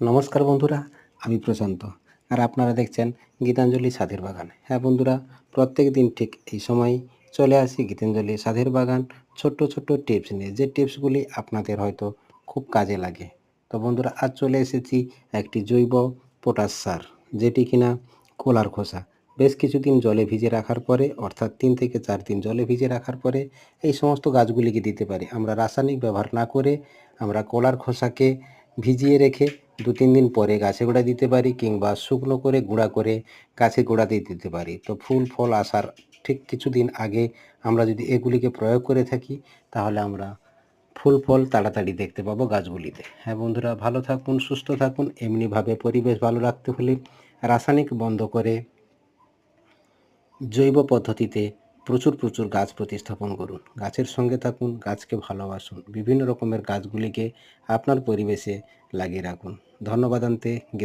নমস্কার বন্ধুরা, আমি প্রশান্ত। আর আপনারা দেখছেন গীতাঞ্জলি সাধের বাগান। হ্যাঁ বন্ধুরা, প্রত্যেক দিন ঠিক এই সময় চলে আসি গীতাঞ্জলি সাধের বাগান। ছোট্ট ছোট্ট টিপস নিয়ে। যে টিপসগুলি আপনাদের হয়তো খুব কাজে লাগে। তো বন্ধুরা, আজ চলে এসেছি একটি জৈব পটাশ সার, যেটি কিনা কোলার খোসা। বেশ কিছুদিন জলে ভিজে রাখার পরে, অর্থাৎ তিন থেকে চার দিন জলে ভিজে রাখার পরে, এই সমস্ত গাছগুলিকে দিতে পারি। আমরা রাসায়নিক ব্যবহার না করে আমরা কলার খোসাকে ভিজিয়ে রেখে দু তিন দিন পরে গাছে গোড়া দিতে পারি কিংবা শুকনো করে গুঁড়া করে গাছে গোড়াতে দিতে পারি। তো ফুল, ফল আসার ঠিক কিছুদিন আগে আমরা যদি এগুলিকে প্রয়োগ করে থাকি, তাহলে আমরা ফুল, ফল তাড়াতাড়ি দেখতে পাবো গাছগুলিতে। হ্যাঁ বন্ধুরা, ভালো থাকুন, সুস্থ থাকুন, এমনিভাবে পরিবেশ ভালো রাখতে হলে রাসায়নিক বন্ধ করে জৈব পদ্ধতিতে প্রচুর প্রচুর গাছ প্রতিস্থাপন করুন। গাছের সঙ্গে থাকুন, গাছকে ভালোবাসুন। বিভিন্ন রকমের গাছগুলিকে আপনার পরিবেশে লাগিয়ে রাখুন। ধন্যবাদ আনতে